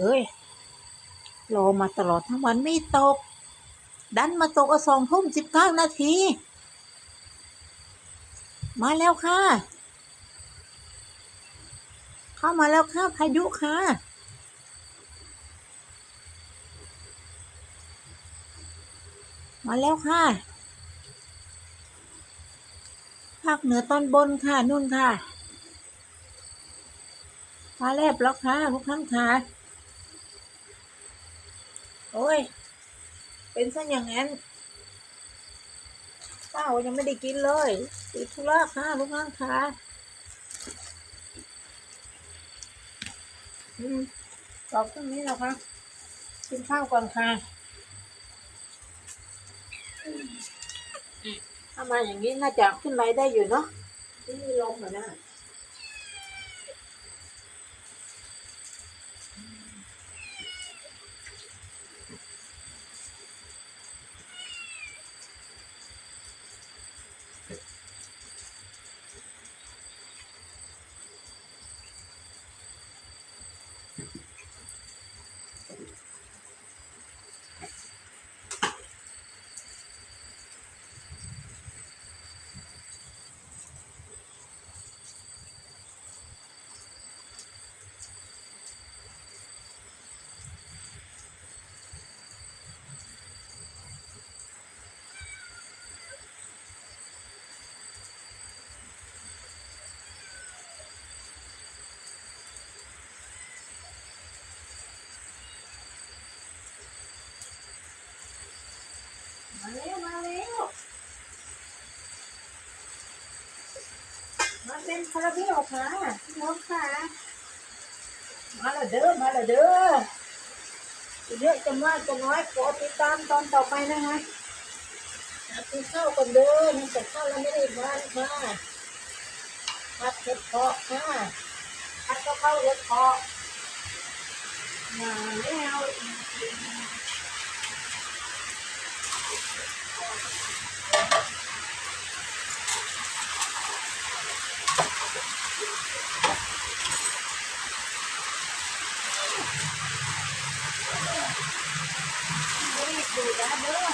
เอ้ยรอมาตลอดทั้งวันไม่ตก ดันมาตกอสองทุ่มสิบเก้านาที มาแล้วค่ะ เข้ามาแล้วค่ะ พายุค่ะ มาแล้วค่ะ ภาคเหนือตอนบนค่ะ นู่นค่ะฟ้าแลบแล้วค่ะทุกท่านค่ะ โอ้ย เป็นซะอย่างนั้นข้าวยังไม่ได้กินเลยติดธุระค่ะทุกท่านค่ะอืมตอบตรงนี้แล้วค่ะกินข้าวก่อนค่ะอืมถ้ามาอย่างนี้น่าจะขึ้นไรได้อยู่เนาะที่มีลมเหมือนน่ะ คาราเบลค่ะพี่น้องค่ะ มาและเด้อ มาและเด้อเยอะจะมากจะน้อยโปรดติดตามตอนต่อไปนะคะกินข้ากันเด้อมันแต่ข้าแล้วไม่ได้บ้านค่ะผัดเห็ดเพาะค่ะผัดกะเพราเห็ดเพาะมาแล้ว รีบดูนะ เด้อ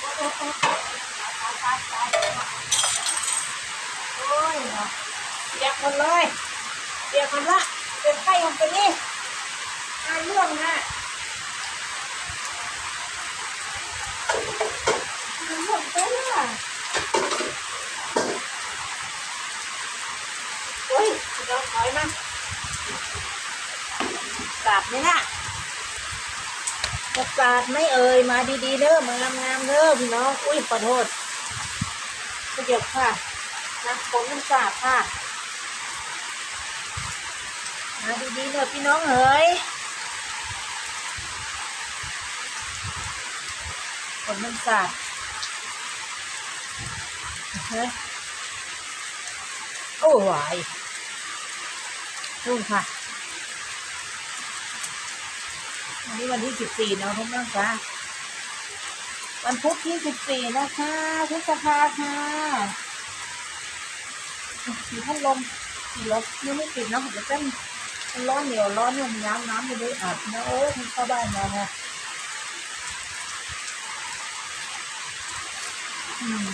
โอ้โอ้โอ้ตายตายตายโอ้ยเนาะเปียกหมดเลยเปียกหมดละเป็นไข้ของตัวนี้งานเรื่องนะงานเรื่องไปละโอ้ยเดี๋ยวถอยมา กลับไหมน่ะ ประสาทไม่เอ่ยมาดีๆเด้อมางามๆเด้อพี่น้องอุ้ยขอโทษไม่เจ็บค่ะนะฝนมันสาดค่ะมาดีๆเด้อพี่น้องเอ๋ยฝนมันสาดเฮ้ยโอ้ยนู่นค่ะ วันนี้วันที่สิบสี่เนาะทุกท่านคะวันพุธที่สิบสี่นะคะพฤษภาค่ะมีพัดลมมีรถนี่ไม่ติดนะเดี๋ยวเต้นร้อนเหนียวร้อนเนี่ยมันน้ำน้ำไปด้วยอาบนะโอ้ยมันเข้าบ้านมาค่ะอืม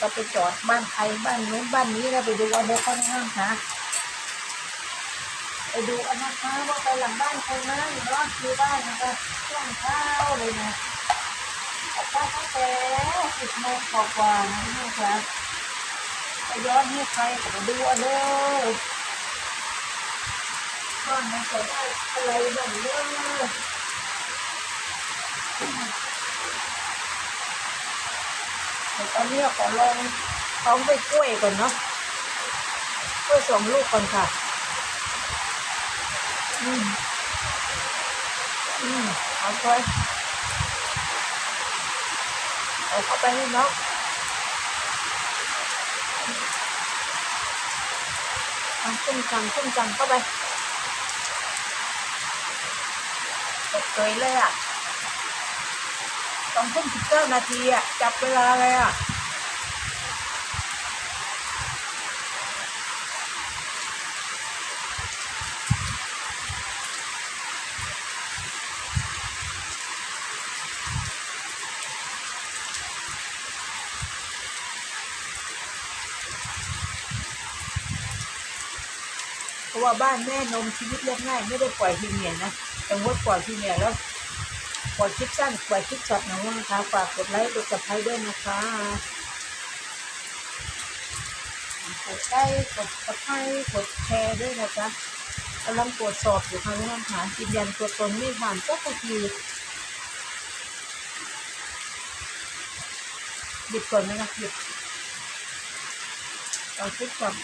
ก็ไปจอดบ้านใครบ้านนู้นบ้านนี้แล้วไปดูเอาเด็กข้างข้างค่ะ ไปดูกันนะคะว่าไปหลังบ้านใครนะอยู่เนาะดูบ้านนะคะช่วงเช้าเลยนะออกบ้านตั้งแต่สิบโมงกว่าๆนะนะคะไปย้อนให้ใครก็ดูเอาเด้อบ้านมันจะได้อะไรบ้างเด้อแต่ตอนนี้ขอลองท้องไปกล้วยก่อนเนาะกล้วยสองลูกก่อนค่ะ อืมอืมเอาไปเอาเข้าไปให้น้องเอาขึ้นจังขึ้นจังเข้าไปตกเฉยเลยอะสองทุ่มสิบเก้านาทีอะ จับเวลาเลยอะะว่าบ้านแม่นมชีวิตเรียบง่าย ไม่ได้ปล่อยทีเมียนะแต่ว่าปล่อยทีเมียแล้วปล่อยคลิปสั้นปล่อยคลิปช็อตนะว่านะคะฝากกดไลค์กดซับสไครต์ด้วยนะคะกดไลค์กดซับสไครต์กดแชร์ด้วยนะจ๊ะกำลังตรวจสอบอยู่ค่ะทุกท่านค่ะยืนยันตัวตนไม่ผ่านก็คือหยุดก่อนไหมนะหยุดเอาคลิปก่อน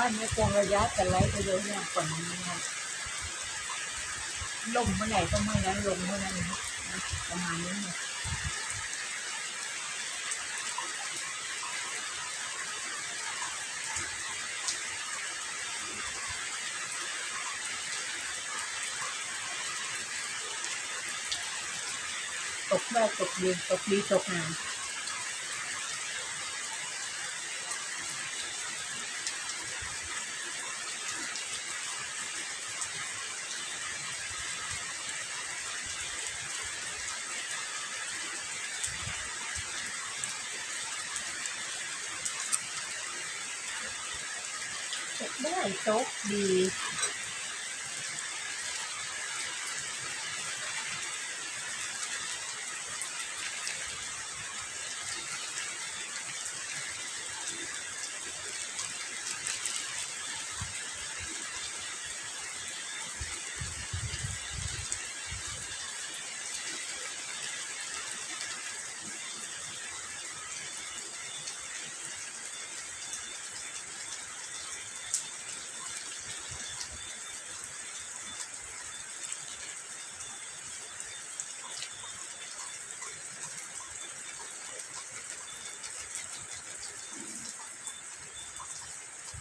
บ้านนี้คงระยะแต่ไล่ไปเยอะเนี่ยก่อนนี้นะลมเมื่อไหร่ก็เมื่อนั้นลมเมื่อนั้นนะประมาณนี้นะตกแม่ตกเย็นตกดีตกงาน ตกได้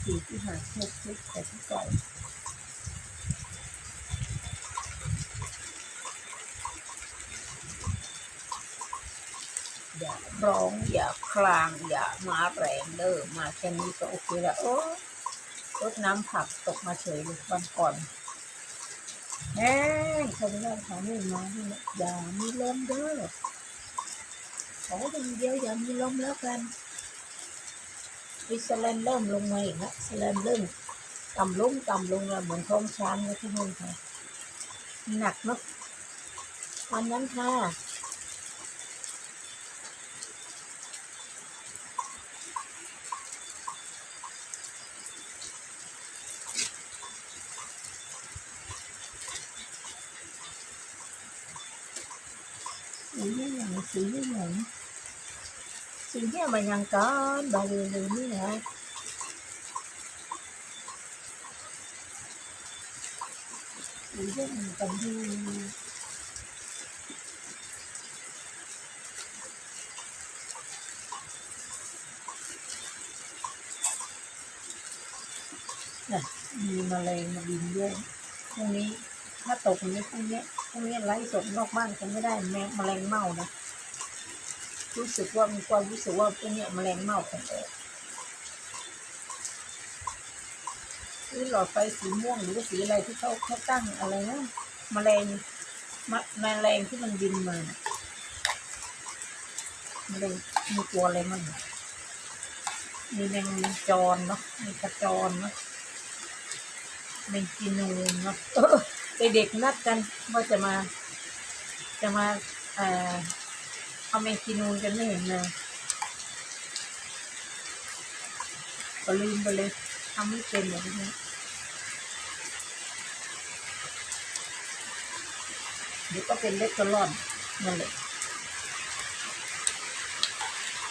สี่ที่หาหกที่แปดที่เก้าอย่าร้องอย่าคลางอย่ามาแรงเด้อมาแค่นี้ก็โอเคแล้วโอ้รดน้ำผักตกมาเฉยเลยวันก่อนแห้งเขาไม่ได้เขาไม่มาที่อย่ามีลมเด้อขออย่างเดียวอย่ามีลมแล้วกัน วิสแลนเริ่มลงมาอีกแล้วสแลนเริ่มต่ำลงต่ำลงแล้วเหมือนท้องช้างนะที่นู่นค่ะหนักเนาะวันนั้นค่ะสีนี่อย่างสีนี่อย่าง สีเนี่ยมันยังก้อนบาลีลืมนี่นะสีเนี่ยมันกันที่น่ะมีแมลงมาบินด้วยพรุ่งนี้ถ้าตกอย่างนี้พรุ่งนี้พรุ่งนี้ไล่สดนอกบ้านคงไม่ได้แมงแมลงเม่านะ รู้สึกว่ามีความรู้สึกว่าไอ้เนี่ยแมลงเม่าของออกนี่หลอดไฟสีม่วงหรือสีอะไรที่เขาเขาตั้งอะไรนะแมลงมแมลงที่มันบินมาแมลงมีตัวอะไรมั่งมีแมงจรเนาะมีกระจรเนาะแมงจีนูนเนาะเออเด็กๆนัดกันว่าจะมา จะมาเอ่อ เอาแมงจีนูนกันไม่เห็นเลยก็ลืมไปเลยทำไม่เป็นแบบนี้เดี๋ยวก็เป็นเล็กกระล่อนนั่นแหละ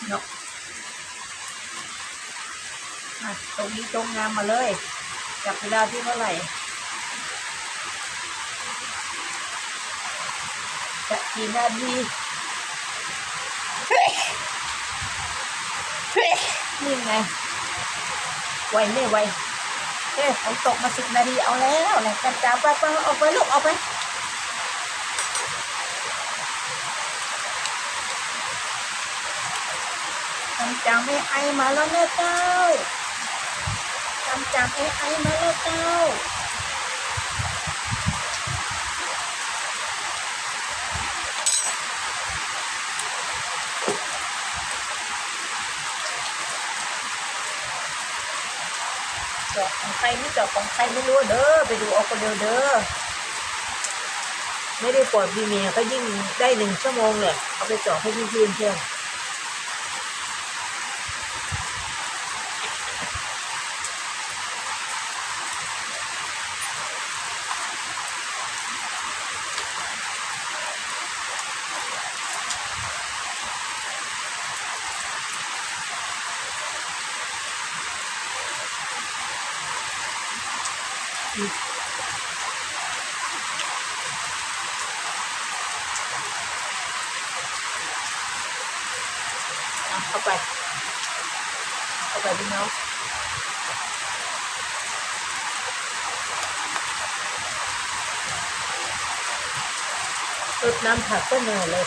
เนาะตรงนี้ตรงงามมาเลยจับเวลาที่เท่าไหร่จะกี่นาที นี่ไงไวไม่ไวเอ๊ะฝนตกมาสิบนาทีเอาแล้วนะจับจ้าไปไปเอาไปลูกเอาไปจำจังไม่ไอมาแล้วนะเจ้าจำจังไอไอมาแล้วเจ้า จาะของใครไม่จาะของใครไม่รู้เด้อไปดูเอาคนเดียวเด้อไม่ได้ปลดพีเมียก็ยิ่งได้หนึ่งชั่วโมงเลยเอาไปเจาะให้พี่ๆเพื่อน เอาเข้าไปเอาเข้าไปพี่น้องรดน้ำผักก็เหนื่อยเลย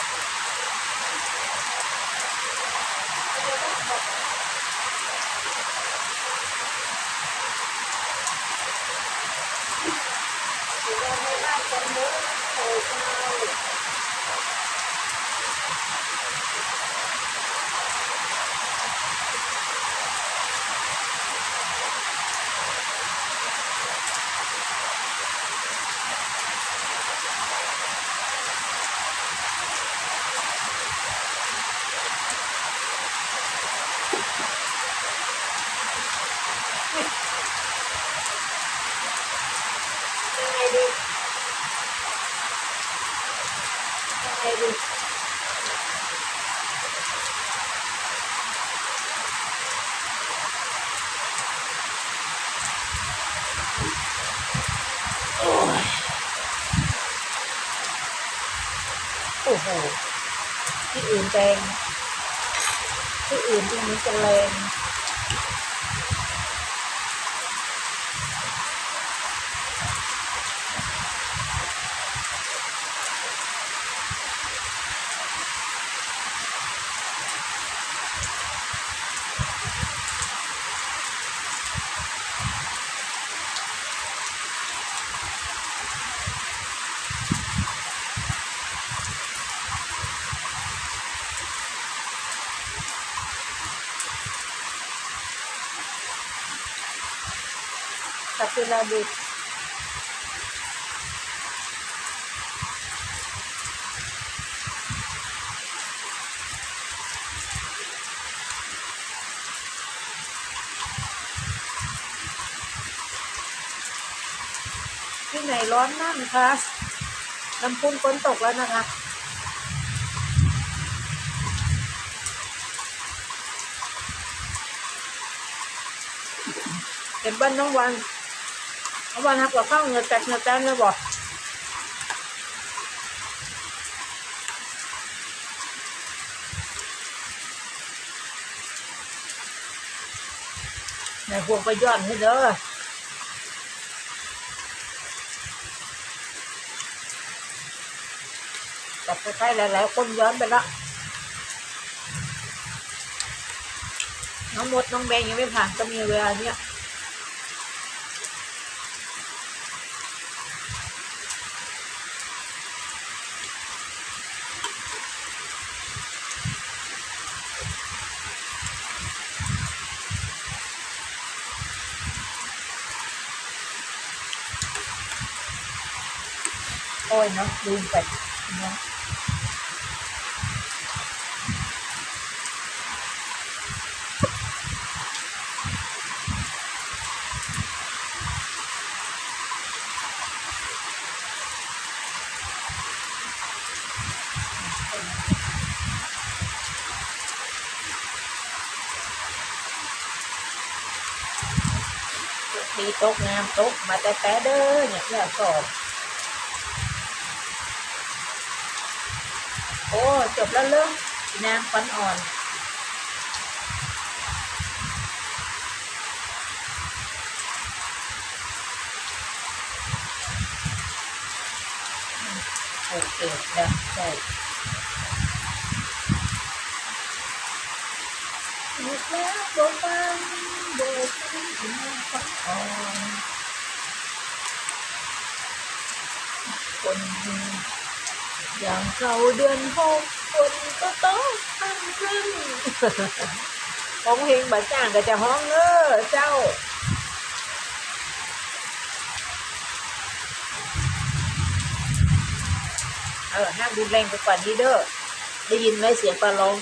ยังไงดียังไงดีโอ้ยโอ้โหที่อื่นแรงที่อื่นตรงนี้จะแรง Tapi lagi ที่ไหนร้อนนั่นคะน้ำพุ่งฝนตกแล้วนะคะเก็บบ้านน้องวัน น้องวันหักกับข้าวเงือแตกเงือแตนเลยบอกนายพวงไปย้อนให้เด้อจับไปใกล้หลายๆคนย้อนไปละน้องมดน้องแบงยังไม่ผ่านก็มีเวลาเนี้ย โอ้ยเนาะลืมไปเนาะมี โอ้จบแล้วเลิกนางฟันอ่อนโอเคนะใช่หยุดแล้วโบฟังโบฟังถึงฟังอ่อนคน อย่างเขาเดือนหกคนก็ต้องทำขึ้นร้องเพลงบาจ้างก็จะห้องเออเจ้าเออห้ามรุนแรงไปกว่านี้เด้อได้ยินไหมเสียงปลาร้อง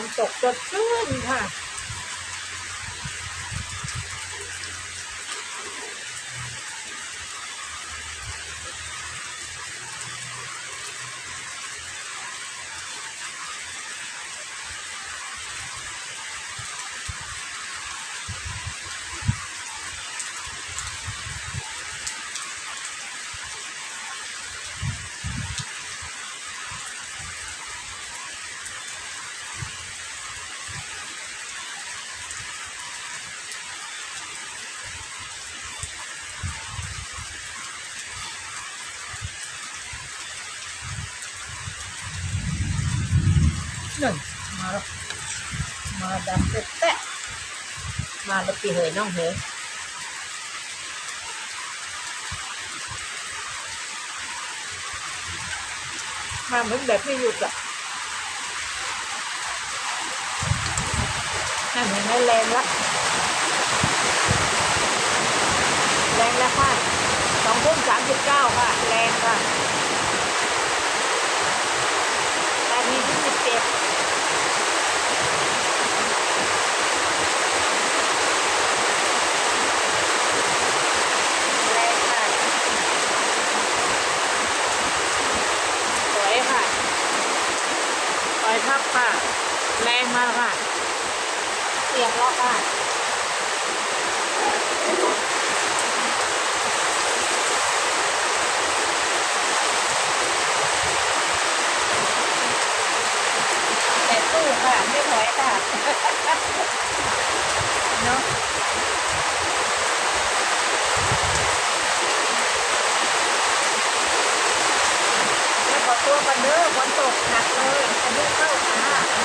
นตกจดชื่นค่ะ มาดำเตะแตะมาแล้วปีเหยน้องเหยมาเหมือนแบบไม่หยุดอะนั่นเห็นไหมแรงละแรงแล้วค่ะสองทุ่มสามสิบเก้าค่ะ แรงค่ะนาทีที่สิบเจ็ด แรงค่ะ สวยค่ะปล่อยทับค่ะ แรงมากค่ะ เสียงล็อกค่ะแต่สู้ค่ะไม่ถอยค่ะเนาะขอตัวกันเด้อฝนตกหนักเลยอันนี้เข้าค่ะ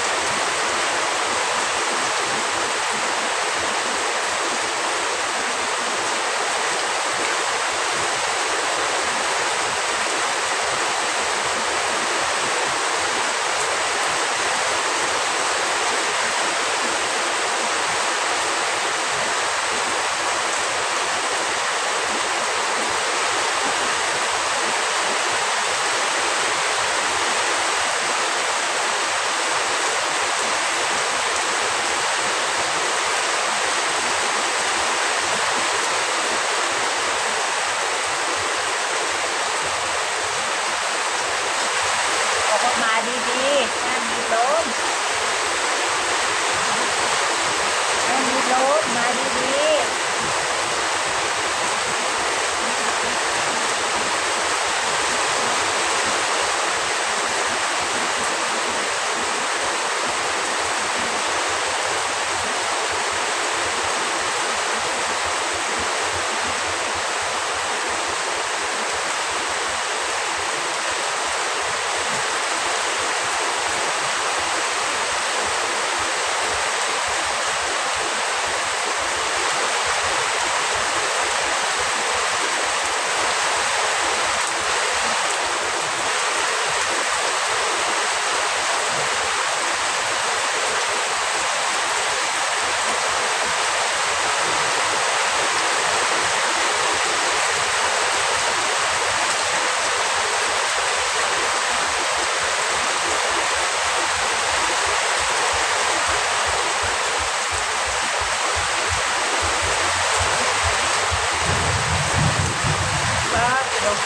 ร็ว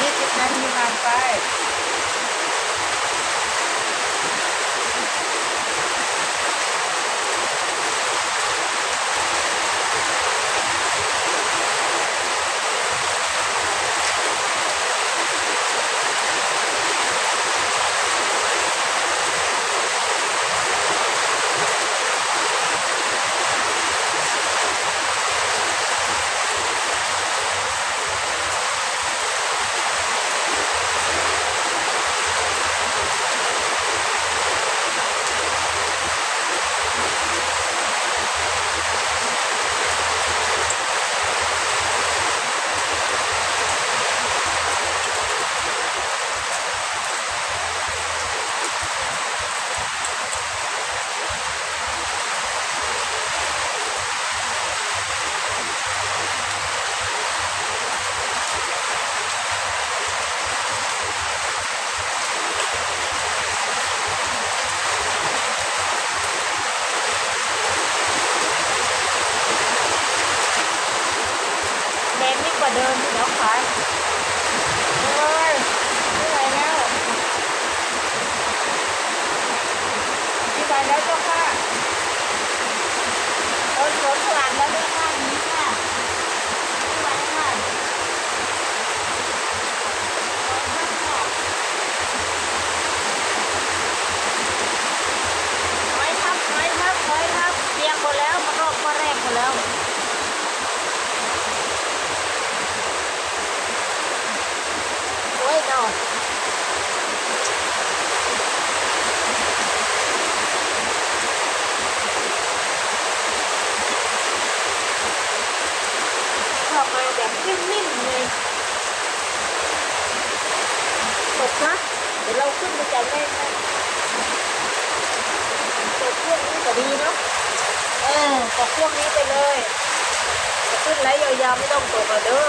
ยี่สิบนาทีผ่านไป บอกพวกนี้ไปเลย ขึ้นไหลยาวๆไม่ต้องตกละเด้อ